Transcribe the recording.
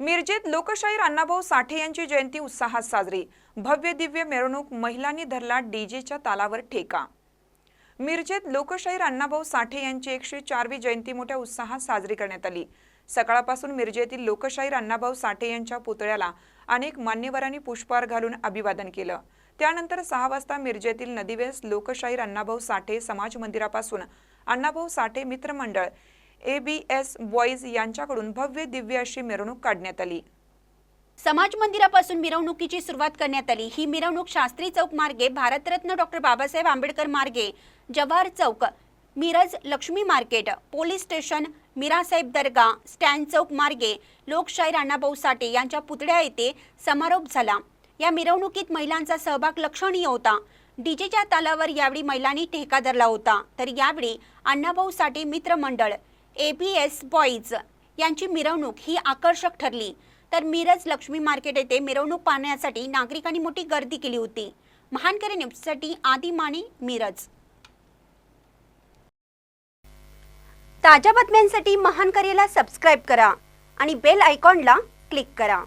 मिरजेत लोकशाहीर अण्णाभाऊ साठे यांची जयंती उत्साहात साजरी. भव्य दिव्य मिरवणूक महिलांनी धरला डीजेच्या तालावर ठेका. मिरजेत लोकशाहीर अण्णाभाऊ साठे यांची एकशे चारवी जयंती मोठ्या उत्साहात साजरी करण्यात आली. सकाळपासून मिरजेतील लोकशाहीर अण्णाभाऊ साठे यांच्या पुतळ्याला अनेक मान्यवरांनी पुष्पहार घालून अभिवादन केलं. त्यानंतर सहा वाजता मिरजेतील नदीवेस लोकशाहीर अण्णाभाऊ साठे समाज मंदिरापासून अण्णाभाऊ साठे मित्रमंडळ ए बी एस बॉईज यांच्याकडून भव्य दिव्य अशी मिरवणूक काढण्यात आली. समाज मंदिरापासून मिरवणुकीची सुरुवात करण्यात आली. ही मिरवणूक शास्त्री चौक मार्गे भारतरत्न डॉक्टर बाबासाहेब आंबेडकर मार्गे Jawahar Chowk Miraj Laxmi market police station Mirasaheb Dargah stand Chowk मार्गे लोकशाहीर अण्णाभाऊ साठे यांच्या पुतळ्या येथे समारोप झाला. या मिरवणुकीत महिलांचा सहभाग लक्षणीय होता. डीजेच्या तालावर यावेळी महिलांनी ठेका धरला होता. तर यावेळी अण्णाभाऊ साठे मित्रमंडळ ए बी एस बॉईज यांची मिरवणूक ही आकर्षक ठरली. तर मिरज लक्ष्मी मार्केट येथे मिरवणूक पाहण्यासाठी नागरिकांनी मोठी गर्दी केली होती. महानकरी न्यूजसाठी आदी माने मिरज. ताज्या बातम्यांसाठी महानकरीला सबस्क्राईब करा आणि बेल आयकॉनला क्लिक करा.